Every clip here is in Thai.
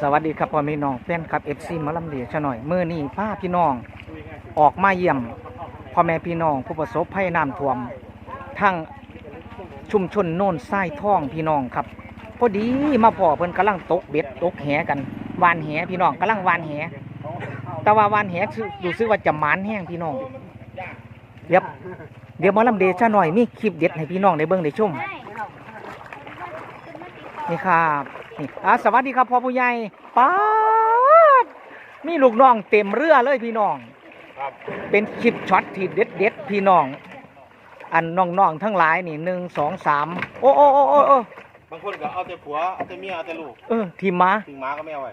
สวัสดีครับพ่อแม่พี่น้องแฟนครับเอฟซีมาลำเลียชะหน่อยมือนี้พาพี่น้องออกมาเยี่ยมพ่อแม่พี่น้องผู้ประสบภัยน้ำท่วมทั้งชุมชนโน่นทรายท่องพี่น้องครับพอดีมาพ่อเพิ่นกำลังตกเบ็ดตกแหกันวานแหพี่น้องกำลังวานแหแต่ว่าวานแหคือรู้สึกว่าจะหมานแห้งพี่น้องเดี๋ยวเดี๋ยวมาลำเดชะหน่อยมีคลิปเด็ดให้พี่น้องได้เบิ่งได้ชมนี่ครับ นี่อ่าสวัสดีครับพ่อผู้ใหญ่ป๊าดมีลูกน้องเต็มเรือเลยพี่น้อง ครับเป็นคลิปช็อตที่เด็ดเด็ดๆพี่น้อง อันน้องๆทั้งหลายนี่หนึ่งสองสามโอ้โอ้โอ้โอ้โอ้บางคนก็เอาแต่ผัวเอาแต่เมียเอาแต่ลูกเออทีมมา ถึงหมาก็ไม่เอาไว้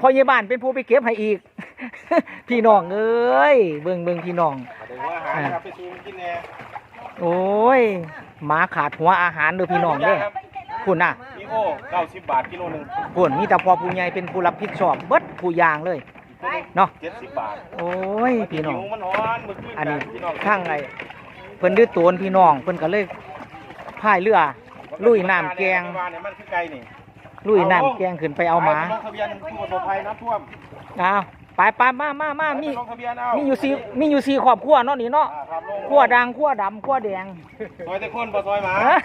พ่อเยาบ้านเป็นผู้ไปเก็บให้อีก พี่น้องเอ้ยเบิ่งเบิ่งพี่น้อง เอาแต่หัวอาหารครับไปซูมกินแน่โอ้ยหมาขาดหัวอาหารเด้อพี่น้องเด้อครับคุณน่ะ มีโอ้เก้าสิบบาทกิโลหนึ่งคุณมีแต่พ่อผู้ใหญ่เป็นผู้รับผิดชอบเบิดผู้อย่างเลยเนาะเจ็ดสิบบาทโอ้ยพี่น้อง หิวมันร้อนมือขึ้นอันนี้พี่น้องข้างไงเพิ่นดื้อโตนพี่น้องเพิ่นก็เลยพายเรือ ลุยน้ำแกงบ้านเนี่ยมันคือไกลนี่ลุยน้ำแกงขึ้นไปเอาหมาไปลงทะเบียนผู้ประสบภัยน้ำท่วมเอาไปไปมามามามีไปลงทะเบียนเอามีอยู่สี่มีอยู่สี่ครอบครัวเนาะนี่เนาะอ่าครับลงขั้วดังขั้วดำขั้วแดงซอยแต่คนบ่ซอยหมา ฮะ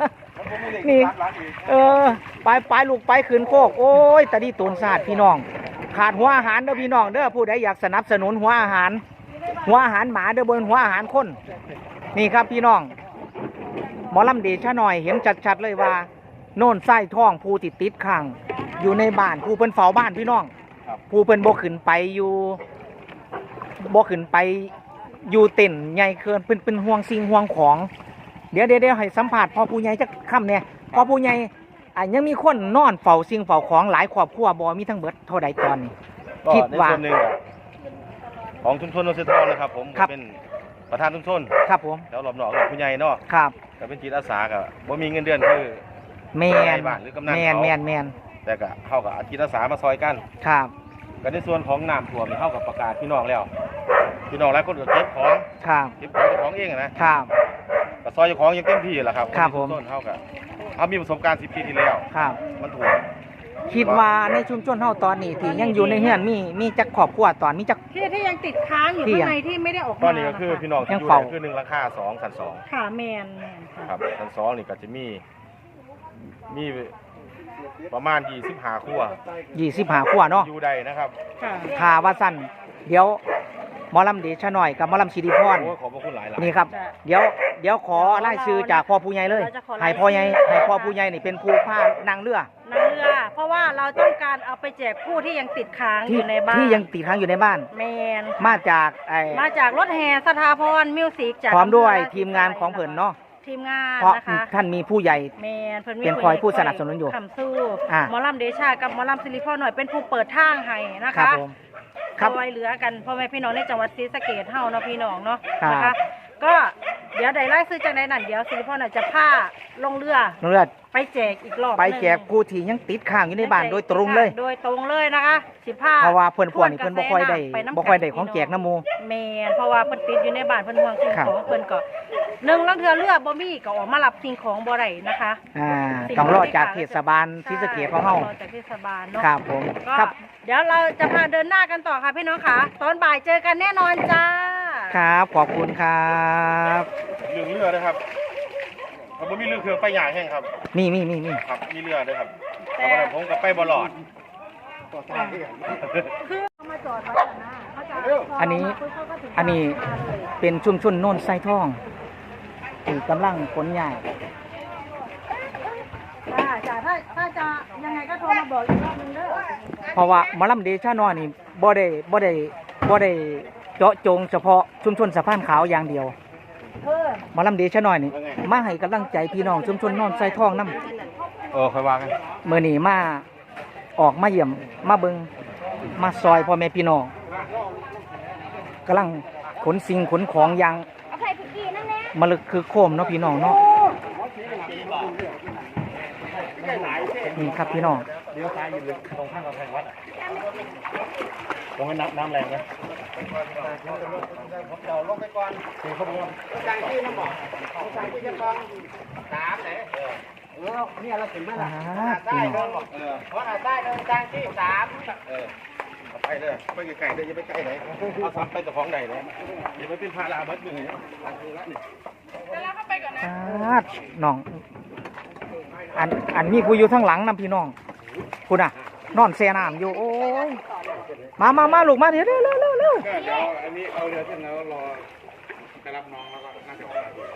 มั นี่ เออ ไปไปลูกไปขึ้นโคก โอ้ยตะดีตูนศาสตร์พี่น้อง ขาดหัวอาหารเด้อพี่น้องเด้อผู้ใดอยากสนับสนุนหัวอาหาร หัวอาหารหมาเด้อบนหัวอาหารคน นี่ครับพี่น้อง หมอลำเดชะหน่อยเห็นชัดๆเลยว่า โน่นไส้ท่องผู้ติดติดขังอยู่ในบ้านผู้เพิ่นเฝ้าบ้านพี่น้อง ผู้เพิ่นบ่ขึ้นไปอยู่บ่ขึ้นไปอยู่เต็นใหญ่เกินเพิ่นเป็นห่วงสิ่งห่วงของ เดี๋ยวเดี๋ยวเดี๋ยวให้สัมภาษณ์พ่อผู้ใหญ่จักคำเนี่ยพ่อผู้ใหญ่อะยังมีคนนอนเฝ้าสิ่งเฝ้าของหลายครอบครัวบ่มีทั้งเบิดเท่าใดตอนนี้ ก็คิดในว่า ส่วนหนึ่งอะของชุมชนโนนเซทองนะครับ ผมครับเป็นประธานชุมชนครับผมแถวหลอมหนองกับผู้ใหญ่เนาะครับก็เป็นจิตอาสากับบ่มีเงินเดือนคือ แมนในบ้านหรือกำนันแมนเขา แมนแมนแต่ก็เข้ากับจิตอาสามาซอยกันครับก็ในส่วนของน้ำท่วมนี่เข้ากับประกาศพี่น้องแล้วพี่น้องหลายคนก็เก็บของครับเก็บของเจ้าของเองอะนะครับ ก็ซอยเจ้าของยังเต็มที่แหละครับครับผม ต้นเข้ากับเขามีประสบการณ์10ปีที่แล้ว ครับ มันท่วมคิดว่าในชุมชนเฮาตอนนี้ที่ยังอยู่ในเฮือนมีมีจักครอบครัวตอนมีจัก ที่ที่ยังติดค้างอยู่ที่ข้างยัง ในที่ไม่ได้ออกมาตอนนี้ก็คือพี่น้องที่ยังอยู่เฝ้าเนี่ยคือหนึ่งราคาสองสันสองค่ะแมนแมนค่ะครับสันสองนี่ก็จะมี มีประมาณ25ครัว25ครัวเนาะอยู่ใดนะครับ ค่ะค่าว่าสั้นเดี๋ยว หมอลำเดชะหน่อยกับหมอลำสิริพรโอ้ยขอบพระคุณหลายหลายนี่ครับจะเดี๋ยวเดี๋ยวขอไล่ชื่อจากพ่อผู้ใหญ่เลยเราจะขอไล่ให้พ่อใหญ่ให้พ่อผู้ใหญ่นี่เป็นผู้พานางเรือนางเรือเพราะว่าเราต้องการเอาไปแจกผู้ที่ยังติดค้างอที่ยู่ในบ้านที่ยังติดค้างอยู่ในบ้าน แมนมาจากไอ้มาจากรถแห่สถาพรมิวสิกจากพร้อมด้วยำภทีมงานของเพิ่นเนาะทีมงานเพราะนะคะท่านมีผู้ใหญ่ แมนเพิ่นมีเป็นคอยผู้สนับสนุนอยู่คำสู้อ่าหมอลำเดชากับหมอลำสิริพรหน่อยเป็นผู้เปิดทางให้นะครัคะผม ครับคอยเหลือกันพ่อแม่พี่น้องในจังหวัดศรีสะเกษเฮาเนาะพี่น้องเนาะครับ นะคะ ก็ เดี๋ยวได้ไล่ซื้อจากไหนนั่นเดี๋ยวสิริพรน่ะจะพาลงเรือเรือไปแจกอีกรอบไปแจกผู้ที่ยังติดค้างอยู่ในบ้านโดยตรงเลย โดยตรงเลยนะคะสิพาเพราะว่าเพิ่นพวกนี้เพิ่นบ่ค่อยได้ไปน้ำบ่ค่อยได้ของแจกน้ำหมู แมนเพราะว่าเพิ่นติดอยู่ในบ้านเพิ่นห่วงสิ่งครับ ของเพิ่นก็หนึ่งลังเทือเรือบ่มีก็ออกมารับสิ่งของบ่ได้นะคะอ่าต้องรอจากเทศบาลศรีสะเกษของเฮาใช่รอจากเทศบาลเนาะ ครับผมก็ครับ เดี๋ยวเราจะพาเดินหน้ากันต่อค่ะพี่น้องค่ะ ตอนบ่ายเจอกันแน่นอนจ้า ครับ ขอบคุณครับเรื่องเรือนะครับผมบ่มีเรื่องเครื่องไปใหญ่แห้งครับ มีมีมีมีครับ มีเรือด้วยครับแต่แต่ผมกับไปบอลอดคือเอามาจอดไว้ก่อนนะเขาจะอันนี้พเขาก็ถึงอันนี้เป็นชุมชนโน่นไส้ทองที่กำลังขนย้ายจ้าจ้าถ้าถ้าจะยังไงก็โทรมาบอกอีกรอบนึงเด้อเพราะว่าหมอลำเดชะนอนี่บ่ได้บ่ได้บ่ได้ เจาะจงเฉพาะชุมชนสะพานขาวอย่างเดียวเออหมอลำเดชะน้อยนี่มาให้กำลังใจพี่น้องชุมชนโนอนไส้ทองน้เออค่อยว่ากันำมื่อนี้มาออกมาเยี่ยมมาเบิงมาซอยพ่อแม่พี่น้องกำลังขนสิ่งขนของอย่างมาลึกคือโคมเนาะพี่น้องเนาะนี่ครับพี่น้องเลี้ยวซ้ายอยู่ตรงข้างกำแพงวัดตรงนั้นน้ำน้ำแรงไหม ผมเดาลงไปก่อนคือเขาบอกว่าจังที่น้ำบอกจังที่จะกองสามไหนอ่าพี่น้องเออเพราะอาใต้เดินทางที่สามเออเอาไปเลยไปไกลๆเลยอย่าไปใกล้ไหนเอาซ้ำไปเจ้าของใดเลยอย่าไปเป็นพาราบัดมือเนี่ยอันนี้ละนี่อ่าน้องอันอันนี้กูอยู่ทั้งหลังนะพี่น้องคุณอะ นอนแช่น้ำอยู่ โอ้ย มามามาลูกมาเดี๋ยวเร็วเร็วเร็วเร็วก็เดี๋ยวอันนี้เอาเรือขึ้นแล้วรอไปรับน้องแล้วก็น่าจะออกมา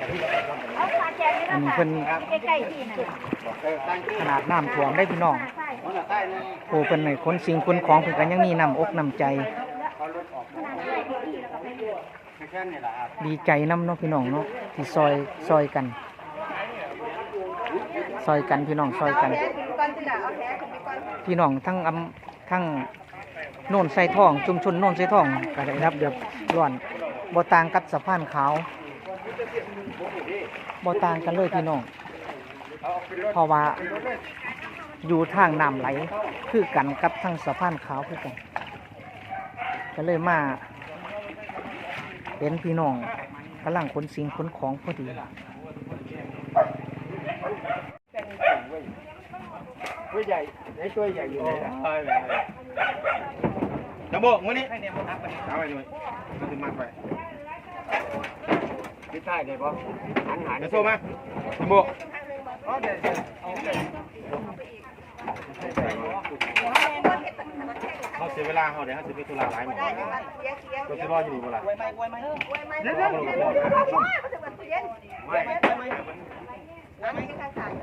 อันนี้เพิ่นใกล้ๆที่นั่นขนาดน้ำท่วมได้พี่น้องโอ้เพิ่นให้คนสิ่งคนของเพิ่นก็ยังมีน้ำอกน้ำใจดีใดีใจน้ำเนาะพี่น้องเนาะที่ซอยซอยกัน ซอยกันพี่น้องซอยกัน พี่น้องทั้งอำทั้งโน่นใส่ทอง ชุมชนโน่นใส่ทองก็ได้รับเดือดร้อนบ่ต่างกับสะพานขาวบ่ต่างกันเลยพี่น้องเพราะว่าอยู่ทางน้ำไหลคือกันกับทางสะพานขาวคือกัน ก็เลยมา เห็นพี่น้องกำลังขนสิ่งขนของพอดีตัวใหญ่ไอ้ตัวใหญ่อยู่ไหนนะไปไปไปจะโบกมือนี้เอาไปด้วยมันจะมัดไปที่ใต้ได้ปะหันหันเดี๋ยวโซ่มาจะโบกเขาเสียเวลาเขาเดี๋ยวเขาจะไปตุลาหลายหมดก็จะรออยู่ดีเวลาเดี๋ยวเดี๋ยวเดี๋ยวไม่